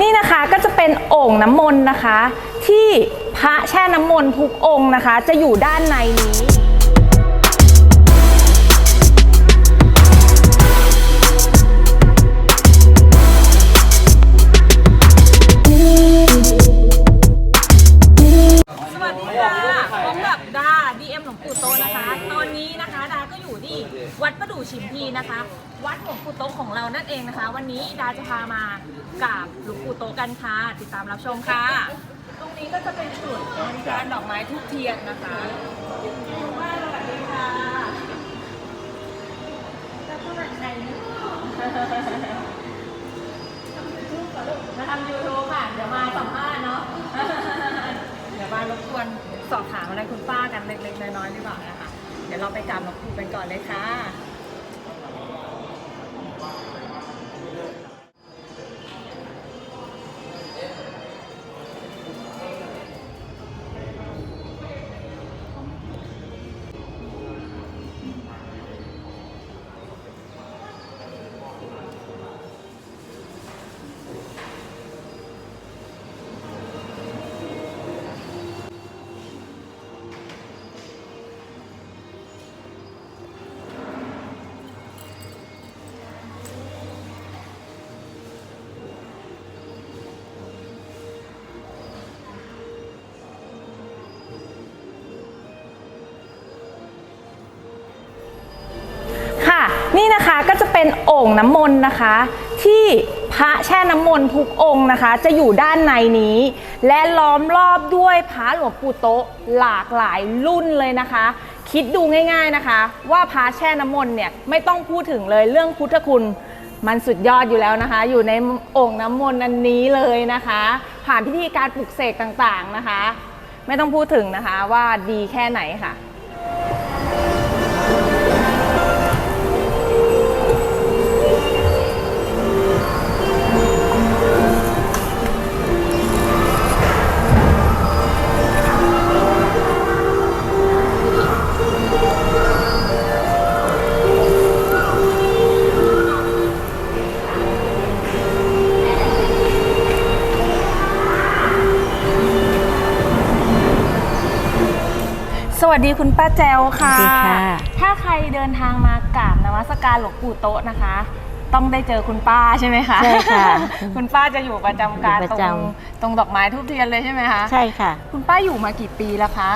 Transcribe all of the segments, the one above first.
นี่นะคะก็จะเป็นโอ่งน้ำมนต์นะคะ ที่พระแช่น้ำมนต์ทุกองค์นะคะ จะอยู่ด้านในนี้ สวัสดีค่ะพบกับดา DM หลวงปู่โตนะคะตอนนี้นะคะ ดาก็อยู่ที่วัดประดู่ชิมพีนะคะ วัดหลวงปู่โตของเรานั่นเองนะคะ วันนี้ดาจะพามากราบหลวงปู่โตกันค่ะติดตามรับชมค่ะ ตรงนี้ก็จะเป็นจุดบริการดอกไม้ทุกเทียนนะคะว่าสวัสดีค่ะแล้วก็แบบใครเนี่ยมาทำยูทูบค่ะ เดี๋ยวมาสัมภาษณ์เนาะ เดี๋ยวมารบกวนสอบถามอะไรคุณป้ากันเล็กๆน้อยๆดีกว่านะคะ ดี๋ยวเราไปกราบหลวงปู่กันก่อนเลยค่ะ นี่นะคะก็จะเป็นโอ่งน้ำมนต์นะคะ ที่พระแช่น้ำมนต์ทุกองค์นะคะ จะอยู่ด้านในนี้ และล้อมรอบด้วยพระหลวงปู่โตะหลากหลายรุ่นเลยนะคะ คิดดูง่ายๆนะคะ ว่าพระแช่น้ำมนต์เนี่ยไม่ต้องพูดถึงเลยเรื่องพุทธคุณมันสุดยอดอยู่แล้วนะคะ อยู่ในโอ่งน้ำมนต์อันนี้เลยนะคะ ผ่านพิธีการปลุกเสกต่างๆนะคะ ไม่ต้องพูดถึงนะคะว่าดีแค่ไหนค่ะ วัสดีคุณป้าแจวค่ะ สวัสดีค่ะ ถ้าใครเดินทางมากราบนมัสการหลวงปู่โตะนะคะ ต้องได้เจอคุณป้าใช่ไหมคะใช่ค่ะ คุณป้าจะอยู่ประจำการอยู่ตประรงจตรงดอกไม้ทูบเทียนเลยใช่ไหมคะใช่ค่ะ คุณป้าอยู่มากี่ปีแล้วคะ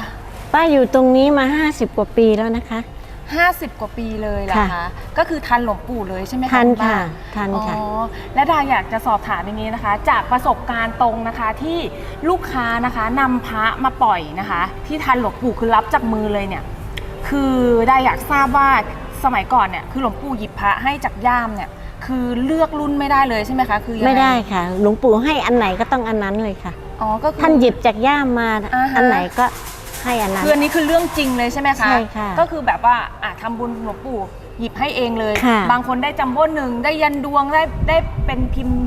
ป้าอยู่ตรงนี้มา 50 กว่าปีแล้วนะคะ 50 กว่าปีเลยเหรอคะค่ะก็คือทันหลวงปู่เลยใช่ไหมคะทันณป้า ค่ะทันค่ะ อ๋อและดาอยากจะสอบถามอย่างนี้นะคะ จากประสบการณ์ตรงนะคะที่ลูกค้านะคะนำพระมาปล่อยนะคะ ที่ทันหลวงปู่คือรับจากมือเลยเนี่ย คือดาอยากทราบว่าสมัยก่อนเนี่ยคือหลวงปู่หยิบพระให้จากย่ามเนี่ยคือเลือกรุ่นไม่ได้เลยใช่ไหมคะคือยังงไม่ได้ค่ะ หลวงปู่ให้อันไหนก็ต้องอันนั้นเลยค่ะ อ๋อก็คือ ท่านหยิบจากย่ามมาอ่าฮะ อันไหนก็ ให้อันนั้น คืออันนี้คือเรื่องจริงเลยใช่ไหมคะใช่ค่ะก็คือแบบว่าอะทำบุญหลวงปู่หยิบให้เองเลย ค่ะ บางคนได้จัมโบ้หนึ่งได้ยันดวงได้ได้เป็นพิมพ์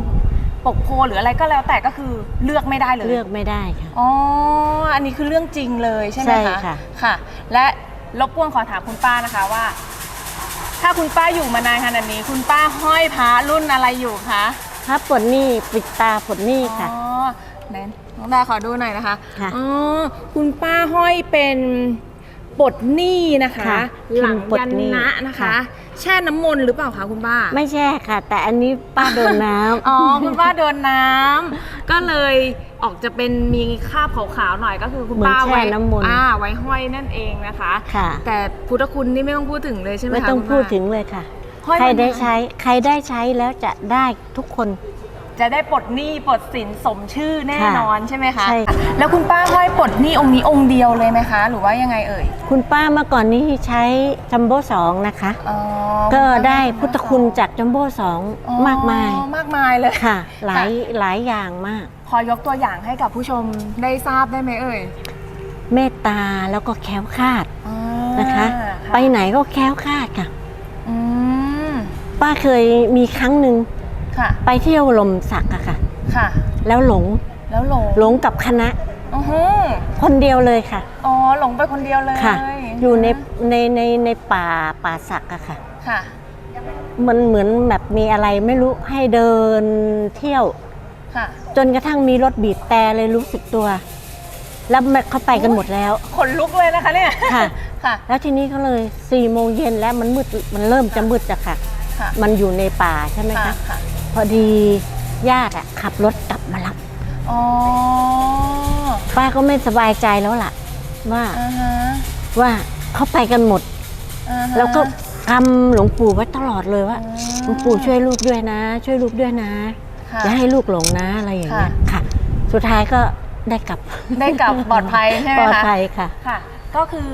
ปกโพหรืออะไรก็แล้วแต่ก็คือเลือกไม่ได้เลย เลือกไม่ได้ค่ะ อ๋อ อันนี้คือเรื่องจริงเลยใช่ไหมใช่คะค่ะ ค่ะ และรบกวนขอถามคุณป้านะคะว่า ถ้าคุณป้าอยู่มานานขนาดนี้ คุณป้าห้อยพระรุ่นอะไรอยู่คะ ถ้าปลดหนี้ปิดตาปลดหนี้ค่ะ อ๋อไหน น้องดาขอดูหน่อยนะคะค่ะอ๋อคุณป้าห้อยเป็นปลดหนี้นะคะ ค่ะหลังปลดยันหนี้นะนะคะ ค่ะ แช่น้ำมนต์หรือเปล่าคะคุณป้า ไม่ใช่ค่ะ แต่อันนี้ป้าโดนน้ำ อ๋อคุณป้าโดนน้ำก็เลยออกจะเป็นมีคราบขาวๆหน่อยก็คือคุณเหมือนป้าไว้แช่น้ำมนต์ อ่าไว้ห้อยนั่นเองนะคะ ค่ะ แต่พุทธคุณนี่ไม่ต้องพูดถึงเลยใช่ไหมคะไม่ต้องคุณพูดป้าถึงเลยค่ะ ห้อยใครมานานได้ใช้ใครได้ใช้แล้วจะได้ทุกคน จะได้ปลดหนี้ปลดสินสมชื่อแน่นอนใช่ไหมคะใช่ค่ะแล้วคุณป้าห้อยปลดหนี้องค์นี้องค์เดียวเลยไหมคะ หรือว่ายังไงเอ่ยคุณป้าเมื่อก่อนนี้ใช้จัมโบ้สองนะคะ อ๋อก็ได้พุทธคุณจากจัมโบ้สองอ๋อมากมายมากมายเลย ค่ะ หลายหลายอย่างมาก พอยกตัวอย่างให้กับผู้ชมได้ทราบได้ไหมเอ่ยเมตตาแล้วก็แคล้วคลาด อ่านะคะ ไปไหนก็แคล้วคลาดค่ะ อืมป้าเคยมีครั้งหนึ่ง ค่ะ ไปเที่ยวลมสักอะค่ะ ค่ะ แล้วหลง แล้วหลง หลงกับคณะ อือหือคนเดียวเลยค่ะ อ๋อ หลงไปคนเดียวเลยค่ะ อยู่ในในในในป่าป่าสักอะค่ะ ค่ะ มันเหมือนแบบมีอะไรไม่รู้ให้เดินเที่ยว ค่ะ จนกระทั่งมีรถบีบแต่เลยรู้สึกตัว แล้วมันเขาไปกันหมดแล้ว ขนลุกเลยนะคะเนี่ย ค่ะ ค่ะ แล้วทีนี้ก็เลย4ี่โมงเย็นแล้วมันมืด มันเริ่มจะมืดอะค่ะ ค่ะ มันอยู่ในป่าใช่ไหมค่ะคะค่ะ พอดีญาติอะขับรถกลับมารับ อ๋อป้าก็ไม่สบายใจแล้วล่ะ ว่าอ่าฮะว่าเขาไปกันหมด อ่าฮะ แล้วก็กำหลวงปู่ไว้ตลอดเลยว่าอืม หลวงปู่ช่วยลูกด้วยนะ ช่วยลูกด้วยนะค่ะ อย่าให้ลูกหลงนะอะไรอย่างเงี้ยค่ะค่ะสุดท้ายก็ได้กลับได้กลับปลอดภัยใช่ไหมปลอดคะภัยค่ะ ค่ะ ก็คือ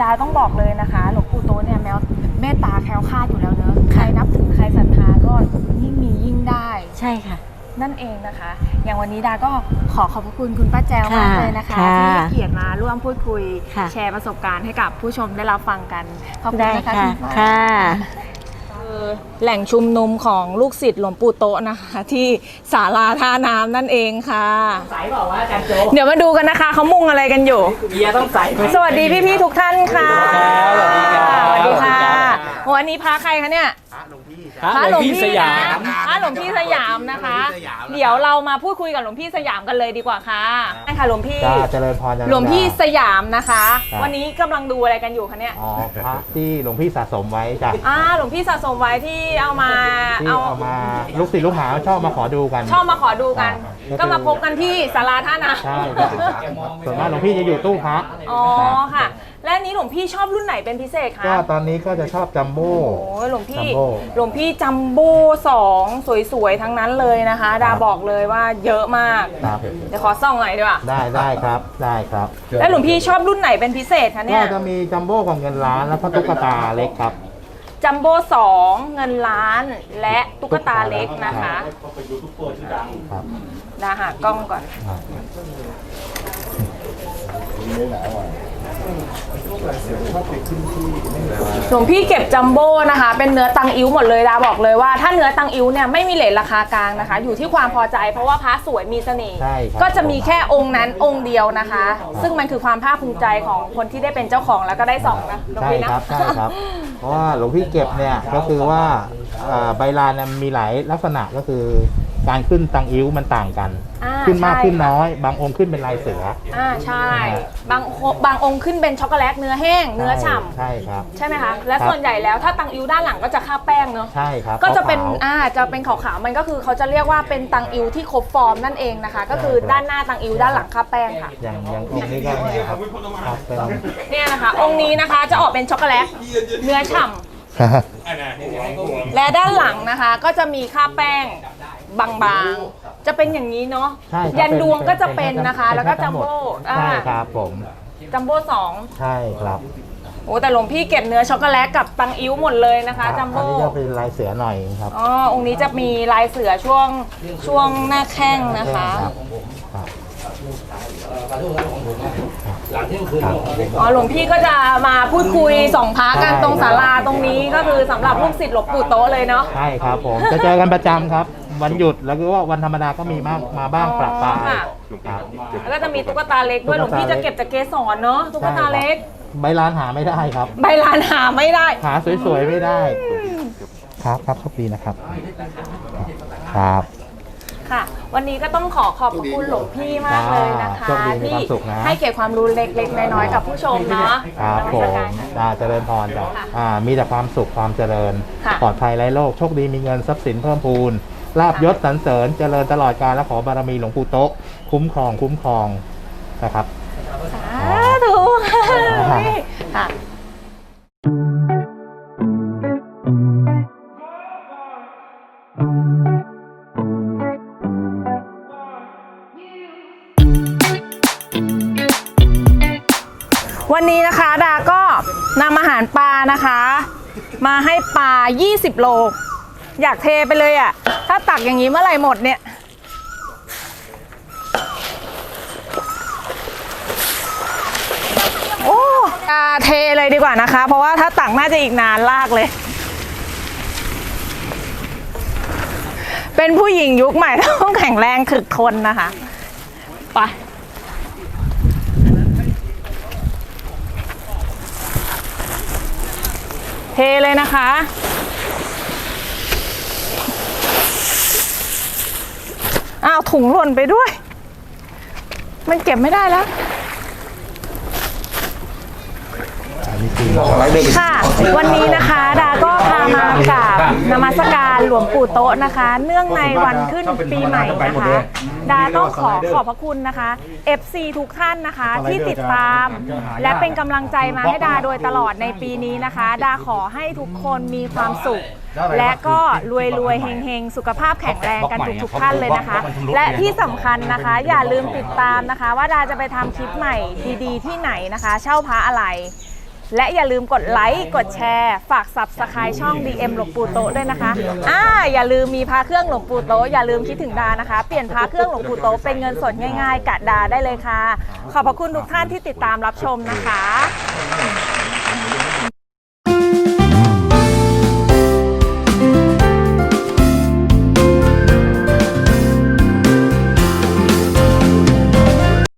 ดาต้องบอกเลยนะคะ หลวงปู่โตะเนี่ยแม้ เมตตาแคล้วคลาดอยู่แล้วเนอะใครนับถือใครศรัทธาก็ยิ่งมียิ่งได้ ใช่ค่ะ นั่นเองนะคะ อย่างวันนี้ดาก็ขอขอบพระคุณคุณป้าแจวมากค่ะเลยนะคะค่ะที่ให้เกียรติมาร่วมพูดคุย ค่ะ แชร์ประสบการณ์ให้กับผู้ชมได้รับฟังกันขอบคุณได้นะคะค่ะณป้า ค่ะ คือแหล่งชุมนุมของลูกศิษย์หลวงปู่โตะนะคะ ที่ศาลาท่าน้ำนั่นเองค่ะ ใส่บอกว่าอาจารย์โจเดี๋ยวมาดูกันนะคะเขามุงอะไรกันอยู่ เบียร์ต้องใส่ไหม สวัสดีพี่ๆทุกท่านค่ะสวัสดีครับสวัสดีค่ะสวัสดีครับ วันนี้พระใครคะเนี่ย พระหลวงพี่สยามนะพ ระหลวงพี่สยามนะคะเดี๋ยวเรามาพูดคุยกับหลวงพี่สยามกันเลยดีกว่าค่ะใช่ค่ะหลวงพี่ จ้าเจริญพรเจริญหลวงพี่สยามนะคะ ครับ วันนี้กำลังดูอะไรกันอยู่คะเนี่ยอ๋อพระที่หลวงพี่สะสมไว้จ้ะอ่าหลวงพี่สะสมไว้ที่เอามาที่เอามาลูกศิษย์ลูกหาชอบมาขอดูกัน ชอบมาขอดูกันอ่าก็มาพบกันที่ศาลาท่าน้ำใช่ครับส่วนมากหลวงพี่จะอยู่ตู้พระอ๋อรับค่ะ และอันนี้หลวงพี่ชอบรุ่นไหนเป็นพิเศษคะก็ตอนนี้ก็จะชอบจัมโบ้ โอ้ยหลวงพี่จัมโบ้หลวงพี่จัมโบ้สองสวยๆทั้งนั้นเลยนะคะ ดาบอกเลยว่าเยอะมากครับ เดี๋ยวขอส่องหน่อยดีกว่าได้ได้ครับได้ครับ แล้วหลวงพี่ชอบรุ่นไหนเป็นพิเศษคะเนี่ก็ยจะมีจัมโบ้ของเงินล้านแล้วก็ตุ๊กตาเล็กครับ จัมโบ้สองเงินล้านและตุ๊กตาเล็กนะคะครับดาหากล้องก่อน อ่า หลวงพี่เก็บจัมโบ้นะคะ เป็นเนื้อตังอิ้วหมดเลยดาบอกเลยว่าถ้าเนื้อตังอิ้วเนี่ยไม่มีเลทราคากลางนะคะ อยู่ที่ความพอใจ เพราะว่าพระสวยมีเสน่ห์ใช่ครับ ก็จะมีแค่องค์นั้นองค์เดียวนะคะ ซึ่งมันคือความภาคภูมิใจของคนที่ได้เป็นเจ้าของแล้วก็ได้ส่องนะหลวงใช่พี่นะ ครับใช่ครับ เพราะว่าหลวงพี่เก็บเนี่ยก็คือว่าเอ่อใบลานเนี่ยมีหลายลักษณะก็คือ การขึ้นตังอิ้วมันต่างกัน อ่าขึ้นมากใช่ ขึ้นน้อย บางองค์ขึ้นเป็นลายเสือ อ่าใช่บางบางองค์ขึ้นเป็นช็อกโกแลตเนื้อแห้ง เนื้อฉ่ำใช่ครับ ใช่ไหมคะ และครับ ส่วนใหญ่แล้วถ้าตังอิ้วด้านหลังก็จะคาบแป้งเนอะใช่ครับก็จะเป็น ขาวๆ อ่า จะเป็นขาวๆ มันก็คือเขาจะเรียกว่าเป็นตังอิ้วที่ครบฟอร์มนั่นเองนะคะ ก็คือด้านหน้าตังอิ้วด้านหลังคาบแป้งค่ะ อย่างอย่างองค์นี้ก็เนี่ยครับครับเป็น เนี่ยนะคะ องค์นี้นะคะจะออกเป็นช็อกโกแลตเนื้อฉ่ำ และด้านหลังนะคะก็จะมีคาบแป้ง บางๆ จะเป็นอย่างนี้เนาะใช่ครับยันดวงเป็ก็จะเป็นนะคะ แล้วก็จัมโบ้อ่าใช่ครับผมจัมโบ้สองใช่ครับโอ้แต่หลวงพี่เก็บเนื้อช็อกโกแลตกับตังอิ้วหมดเลยนะคะจัมอันโบ้นี้จะเป็นลายเสือหน่อยครับอ๋อองค์นี้จะมีลายเสือช่วงช่วงหน้าแข้งนะคะรับครับครับอ๋อหลวงพี่ก็จะมาพูดคุยส่องพระกันตรงศาลาตรงนี้ก็คือสำหรับลูกศิษย์หลวงปู่โตะเลยเนาะใช่ครับผมจะเจอกันประจำครับ วันหยุดแล้วก็ว่าวันธรรมดาก็มีมากมาบ้างปรับปราย ค่ะครับแล้วก็จะมีตุ๊กตาเล็กด้วยหลวงพี่จะเก็บจากเกสรเนาะตุ๊กตาเล็กใบลานหาไม่ได้ครับ ใบลานหาไม่ได้ หาสวยๆไม่ได้ ครับครับโชคดีนะครับ ครับ ค่ะ วันนี้ก็ต้องขอขอบพระคุณหลวงพี่มากเลยนะคะโชคดีมีที่ความสุขนะ ให้เก็บความรู้เล็กๆ น้อยๆ กับผู้ชมเนาะครับผนมกการอ่าเจริญพรจ้ะค่ะอ่ามีแต่ความสุขความเจริญ ค่ะ ปลอดภัยไร้โรคโชคดีมีเงินทรัพย์สินเพิ่มพูน ลาบยศสรรเสริญเจริญตลอดกาลและขอบารมีหลวงปู่โต๊ะคุ้มครองคุ้มครองนะครับสาธุค่ะค่ะวันนี้นะคะดาก็นำอาหารปลานะคะ มาให้ปลา 20 โล อยากเทไปเลยอะ่ะ ถ้าตักอย่างนี้เมื่อไหร่หมดเนี่ย โอ้ดาเทเลยดีกว่านะคะ เพราะว่าถ้าตักน่าจะอีกนานลากเลย เป็นผู้หญิงยุคใหม่ต้องแข็งแรงถึกทนนะคะ ไปเทเลยนะคะ อ้าวถุงหล่นไปด้วย มันเก็บไม่ได้แล้วอันนี้คือค่ะ วันนี้นะคะดาก็พามากราบนมัสการหลวงปู่โต๊ะนะคะ เนื่องในวันขึ้นปีใหม่นะคะ ดาต้องขอขอบพระคุณนะคะ FC ทุกท่านนะคะ ที่ติดตาม และเป็นกำลังใจมาให้ดาโดยตลอดในปีนี้นะคะ ดาขอให้ทุกคนมีความสุข และก็รวยรวยๆเฮงเฮงๆสุขภาพแข็งแรงกันทุกๆท่านเลยนะคะ และที่สำคัญนะคะ อย่าลืมติดตามนะคะ ว่าดาจะไปทำคลิปใหม่ดีๆ ที่ไหนนะคะ เช่าพระอะไร และอย่าลืมกดไลค์ กดแชร์ ฝาก subscribe ช่อง DM หลวงปู่โตะด้วยนะคะ อ่า อย่าลืมมีพาเครื่องหลวงปู่โตะอย่าลืมคิดถึงดานะคะ เปลี่ยนพาเครื่องหลวงปู่โตะเป็นเงินสดง่ายๆกะดาได้เลยค่ะ ขอบพระคุณทุกท่านที่ติดตามรับชมนะคะ